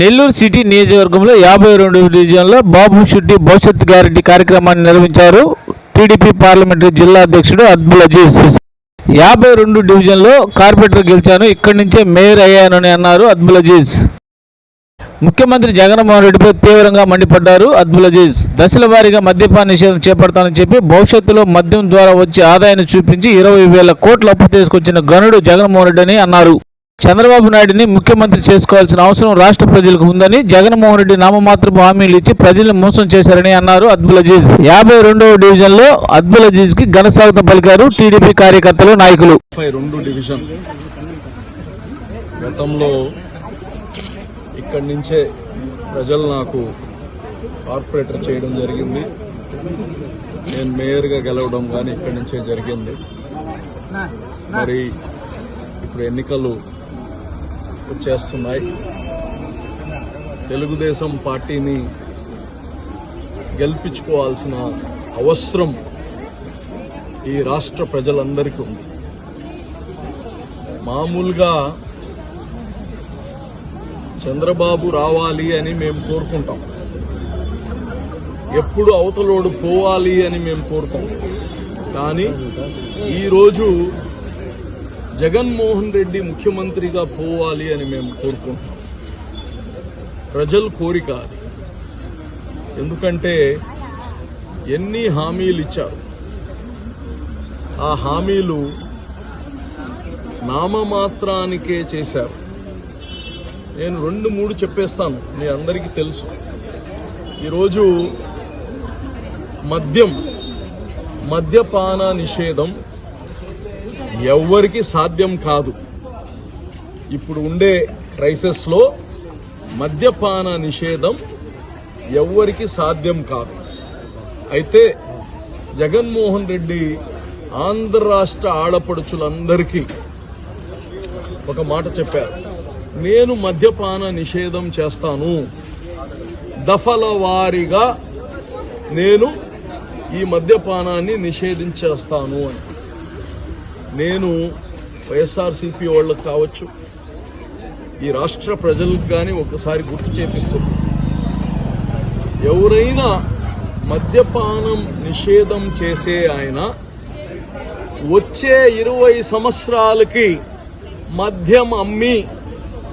Nellore city నియోజకవర్గంలో యాభై రెండు డివిజన్లో బాబు షెట్టి భవిష్యత్ గ్యారెంటీ కార్యక్రమాన్ని నిర్వహించారు. టీడీపీ పార్లమెంటరీ జిల్లా అధ్యక్షుడు అద్బుల్ అజీజ్. యాభై రెండు డివిజన్లో కార్పొరేటర్ గెలిచాను. ఇక్కడి నుంచే మేయర్ అయ్యానని అన్నారు అద్బుల్ అజీజ్. ముఖ్యమంత్రి జగన్మోహన్ రెడ్డిపై తీవ్రంగా మండిపడ్డారు అద్బుల్ అజీజ్. దశల వారీగా మద్యపాన నిషేధం చేపడతానని చెప్పి భవిష్యత్తులో మద్యం ద్వారా వచ్చే ఆదాయాన్ని చూపించి ఇరవై వేల కోట్ల అప్పు తీసుకొచ్చిన గనుడు జగన్మోహన్ రెడ్డి అని అన్నారు. చంద్రబాబు నాయుడిని ముఖ్యమంత్రి చేసుకోవాల్సిన అవసరం రాష్ట్ర ప్రజలకు ఉందని జగన్మోహన్ రెడ్డి నామమాత్రపు హామీలు ఇచ్చి ప్రజల్ని మోసం చేశారని అన్నారు అద్బుల్ అజీజ్. యాభై రెండవ డివిజన్లో అద్బుల్ అజీజ్కి ఘన స్వాగతం పలికారు టీడీపీ కార్యకర్తలు నాయకులు. డివిజన్ గతంలో ఇక్కడి నుంచే ప్రజలు నాకు కార్పొరేటర్ చేయడం జరిగింది. నేను మేయర్గా గెలవడం కానీ ఇక్కడి నుంచే జరిగింది. మరి ఇప్పుడు ఎన్నికలు వచ్చేస్తున్నాయి. తెలుగుదేశం పార్టీని గెలిపించుకోవాల్సిన అవసరం ఈ రాష్ట్ర ప్రజలందరికీ ఉంది. మామూలుగా చంద్రబాబు రావాలి అని మేము కోరుకుంటాం. ఎప్పుడు అవతలోడు పోవాలి అని మేము కోరుతాం. కానీ ఈరోజు జగన్మోహన్ రెడ్డి ముఖ్యమంత్రిగా పోవాలి అని మేము కోరుకుంటున్నాం. ప్రజల కోరిక అది. ఎందుకంటే ఎన్ని హామీలు ఇచ్చారు. ఆ హామీలు నామమాత్రానికే చేశారు. నేను రెండు మూడు చెప్పేస్తాను మీ అందరికీ తెలుసు. ఈరోజు మద్యం మద్యపాన నిషేధం ఎవ్వరికి సాధ్యం కాదు. ఇప్పుడు ఉండే క్రైసిస్లో మద్యపాన నిషేధం ఎవ్వరికి సాధ్యం కాదు. అయితే జగన్మోహన్ రెడ్డి ఆంధ్ర రాష్ట్ర ఆడపడుచులందరికీ ఒక మాట చెప్పారు. నేను మద్యపాన నిషేధం చేస్తాను. దఫల వారీగా నేను ఈ మద్యపానాన్ని నిషేధించేస్తాను అని. నేను వైఎస్ఆర్సీపీ వాళ్ళకు కావచ్చు ఈ రాష్ట్ర ప్రజలకు కానీ ఒకసారి గుర్తు చేపిస్తున్నా ఎవరైనా మద్యపానం నిషేధం చేసే ఆయన వచ్చే ఇరవై సంవత్సరాలకి మద్యం అమ్మి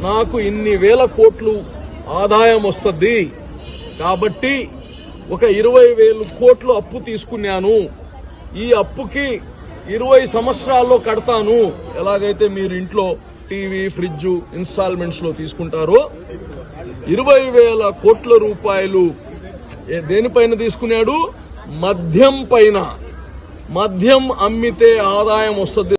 నాకు ఇన్ని వేల కోట్లు ఆదాయం వస్తుంది. కాబట్టి ఒక ఇరవై వేలు కోట్లు అప్పు తీసుకున్నాను. ఈ అప్పుకి ఇరవై సంవత్సరాల్లో కడతాను. ఎలాగైతే మీరు ఇంట్లో టీవీ ఫ్రిడ్జ్ ఇన్స్టాల్మెంట్స్లో తీసుకుంటారో ఇరవై వేల కోట్ల రూపాయలు దేనిపైన తీసుకున్నాడు? మద్యం పైన. మద్యం అమ్మితే ఆదాయం వస్తుంది.